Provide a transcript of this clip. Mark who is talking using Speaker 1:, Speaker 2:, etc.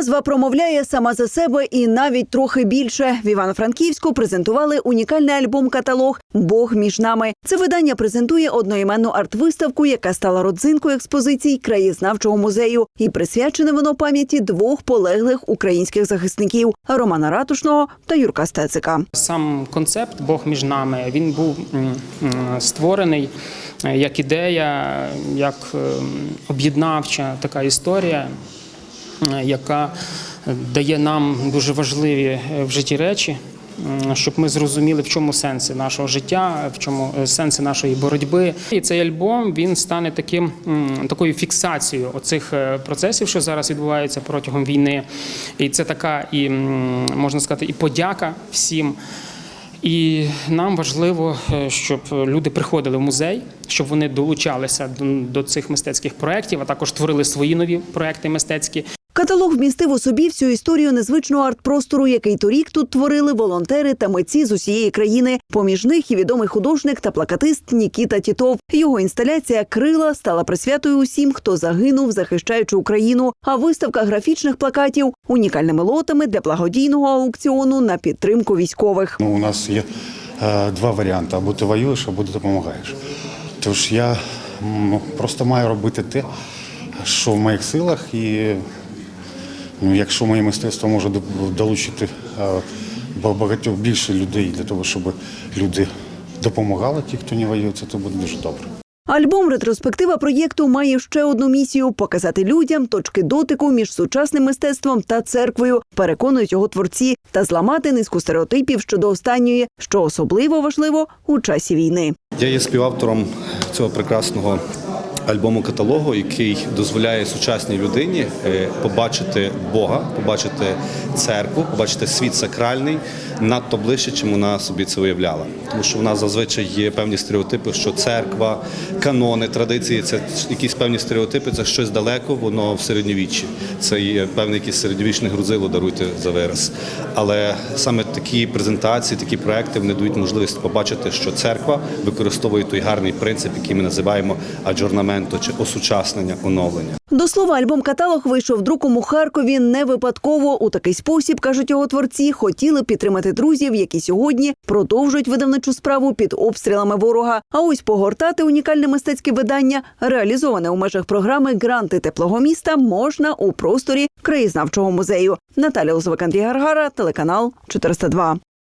Speaker 1: Назва промовляє сама за себе і навіть трохи більше. В Івано-Франківську презентували унікальний альбом-каталог Бог між нами. Це видання презентує одноіменну арт-виставку, яка стала родзинкою експозицій краєзнавчого музею, і присвячене воно пам'яті двох полеглих українських захисників Романа Ратушного та Юрка Стецика.
Speaker 2: Сам концепт Бог між нами він був створений е, як ідея, як ем, об'єднавча така історія, яка дає нам дуже важливі е, в житті речі. Щоб ми зрозуміли, в чому сенси нашого життя, в чому е, сенси нашої боротьби, і цей альбом він стане таким такою фіксацією оцих е, процесів, що зараз відбуваються протягом війни. І це така і можна сказати, і подяка всім. І нам важливо, е, щоб люди приходили в музей, щоб вони долучалися до, цих мистецьких проєктів, а також творили свої нові проекти мистецькі.
Speaker 1: Каталог вмістив у собі всю історію незвичного арт-простору, який торік тут творили волонтери та митці з усієї країни. Поміж них і відомий художник та плакатист Нікіта Тітов. Його інсталяція Крила стала присвятою усім, хто загинув, захищаючи Україну. А виставка графічних плакатів унікальними лотами для благодійного аукціону на підтримку військових.
Speaker 3: Ну, у нас є е, два варіанти: або ти воюєш, або ти допомагаєш. Тож я м, просто маю робити те, що в моїх силах, і ну, якщо моє мистецтво може долучити е, багатьох більше людей для того, щоб люди допомагали ті, хто не воює, це то буде дуже добре.
Speaker 1: Альбом ретроспектива проєкту має ще одну місію показати людям точки дотику між сучасним мистецтвом та церквою, переконують його творці, та зламати низку стереотипів щодо останньої, що особливо важливо у часі війни.
Speaker 4: Я є співавтором цього прекрасного альбому каталогу, який дозволяє сучасній людині е, побачити Бога, побачити церкву, побачити світ сакральний надто ближче, чим вона собі це уявляла. Тому що в нас зазвичай є певні стереотипи, що церква, канони, традиції це якісь певні стереотипи, це щось далеко, воно в середньовіччі. Це є певне якесь середньовічне грузило, даруйте за вираз. Але саме такі презентації, такі проекти вони дають можливість побачити, що церква використовує той гарний принцип, який ми називаємо аджорнаменто чи осучаснення, оновлення.
Speaker 1: До слова, альбом каталог вийшов друком у Харкові не випадково. У такий спосіб кажуть його творці, хотіли підтримати друзів, які сьогодні продовжують видавничу справу під обстрілами ворога. А ось погортати унікальне мистецьке видання, реалізоване у межах програми Гранти теплого міста, можна у просторі краєзнавчого музею. Наталя Лозовик, Андрій Гаргара, телеканал 402.